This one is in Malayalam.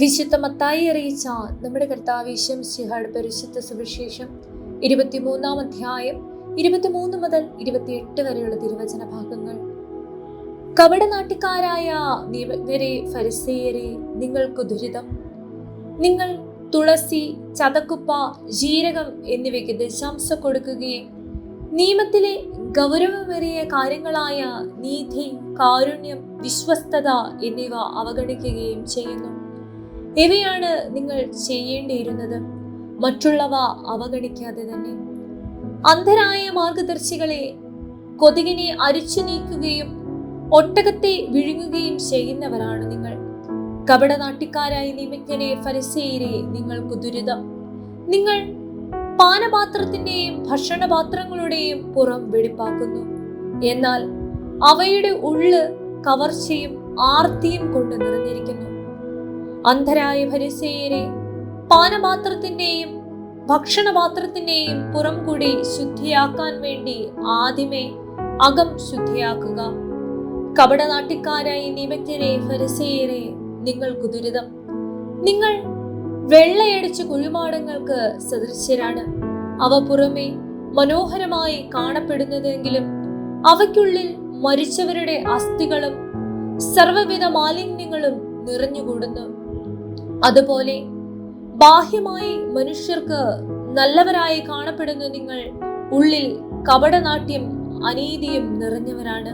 വിശുദ്ധ മത്തായി അറിയിച്ച നമ്മുടെ കർത്താവ് ശിഹാട് പരിശുദ്ധ സുവിശേഷം ഇരുപത്തിമൂന്നാം അധ്യായം ഇരുപത്തിമൂന്ന് മുതൽ ഇരുപത്തിയെട്ട് വരെയുള്ള തിരുവചന ഭാഗങ്ങൾ. കപടനാട്ടിക്കാരായ നിയമജ്ഞരെ ഫരിസേയരെ നിങ്ങൾക്ക് ദുരിതം. നിങ്ങൾ തുളസി ചതക്കുപ്പ ജീരകം എന്നിവയ്ക്ക് ദശാംശം കൊടുക്കുകയും നിയമത്തിലെ ഗൗരവമേറിയ കാര്യങ്ങളായ നീതി കാരുണ്യം വിശ്വസ്തത എന്നിവ അവഗണിക്കുകയും ചെയ്യുന്നു. ഇവയാണ് നിങ്ങൾ ചെയ്യേണ്ടിയിരുന്നത്. മറ്റുള്ളവ അവഗണിക്കാതെ തന്നെ. അന്ധരായ മാർഗദർശികളെ കൊതുകിനെ അരിച്ചു നീക്കുകയും ഒട്ടകത്തെ വിഴുങ്ങുകയും ചെയ്യുന്നവരാണ് നിങ്ങൾ. കപടനാട്ടിക്കാരായി നിമിത്തനെ ഫരസേരെ നിങ്ങൾക്ക് ദുരിതം. നിങ്ങൾ പാനപാത്രത്തിന്റെയും ഭക്ഷണപാത്രങ്ങളുടെയും പുറം വെടിപ്പാക്കുന്നു. എന്നാൽ അവയുടെ ഉള്ള് കവർച്ചയും ആർത്തിയും കൊണ്ട് നിറഞ്ഞിരിക്കുന്നു. അന്ധരായ ഭരിസേയരെ പാനപാത്രത്തിന്റെയും ഭക്ഷണപാത്രത്തിന്റെയും പുറം കൂടി ശുദ്ധിയാക്കാൻ വേണ്ടി ആദ്യമേ അകം ശുദ്ധിയാക്കുക. കപടനാട്ടിക്കാരായി നിമജ്ഞരെ ഫരിസേയരെ നിങ്ങൾക്ക് ദുരിതം നിങ്ങൾ വെള്ളയടിച്ച കുഴിമാടങ്ങൾക്ക് സദൃശ്യരാണ്. അവ പുറമെ മനോഹരമായി കാണപ്പെടുന്നതെങ്കിലും അവയ്ക്കുള്ളിൽ മരിച്ചവരുടെ അസ്ഥികളും സർവവിധ മാലിന്യങ്ങളും നിറഞ്ഞുകൂടുന്നു. അതുപോലെ ബാഹ്യമായി മനുഷ്യർക്ക് നല്ലവരായി കാണപ്പെടുന്ന നിങ്ങൾ ഉള്ളിൽ കപടനാട്യം അനീതിയും നിറഞ്ഞവരാണ്.